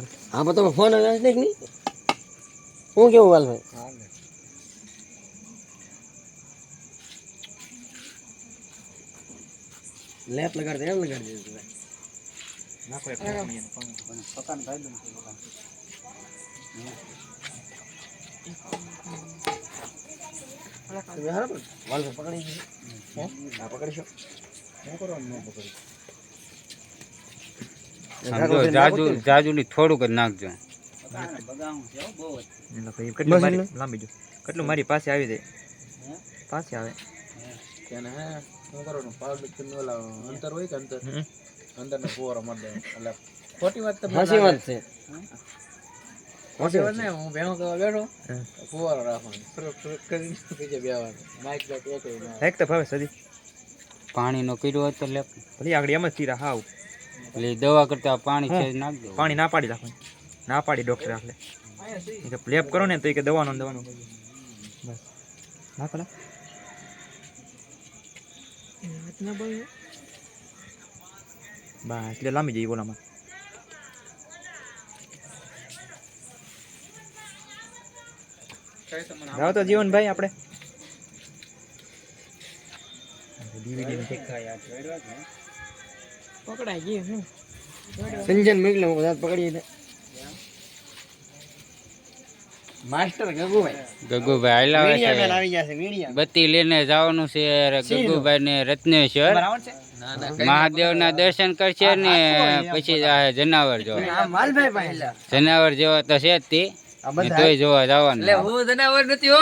મારે હા પણ તમે ફોન આવ્યા છે કે નહીં હું કેવું વાલભાઈ લેપ લગાડ દે એમ લગાડ દે તું નાખો એક પાણી એને પાણી. તમે હારો પણ વાલભાઈ પકડી દીધી હે હા પકડીશો શું કરવાનું ન પકડી સમજો જાજુ ની થોડુંક જ નાખજો. કેટલું મારી લાંબી જો. કેટલું મારી પાસે આવી જાય? પાસે આવે. શું ઓલા અંતર હોય કે અંતર? હમ. અંદર ને ફુવારો મારી એટલે ખોટી વાત હાસી વાત છે. ખોટી વાત નહીં હું ભેણો કરવા બેઠો. ફુવારો રાખવાનો. કરીને બીજે માઇક એક તો ભાવે સદી. પાણીનો કર્યો હોય તો લે ભલે આગળ એમ જ તીરા હાવ. એટલે દવા કરતા પાણી છે નાખ દો પાણી ના પાડી રાખવાની ના પાડી ડોક્ટર આખલે કે પ્લેપ કરો ને તો એ કે દવાનું ને દવાનું. બસ. ના બસ એટલે લાંબી જઈ બોલામાં જાઓ તો જીવનભાઈ આપણે સંજન હું કદાચ પકડી દે માસ્ટર ગગુભાઈ. ગગુભાઈ હાલાવે મીડિયા આવી ગયા છે મીડિયા બત્તી લઈને જવાનું છે ગગુભાઈ ને રત્નેશ્વર. ના ના મહાદેવ ના દર્શન કરશે ને પછી જનાવર જોવા. આ માલભાઈ પાસે. જનાવર જેવા તો છે જ તે. તોય જોવા જવાનું. હું જનાવર નથી હો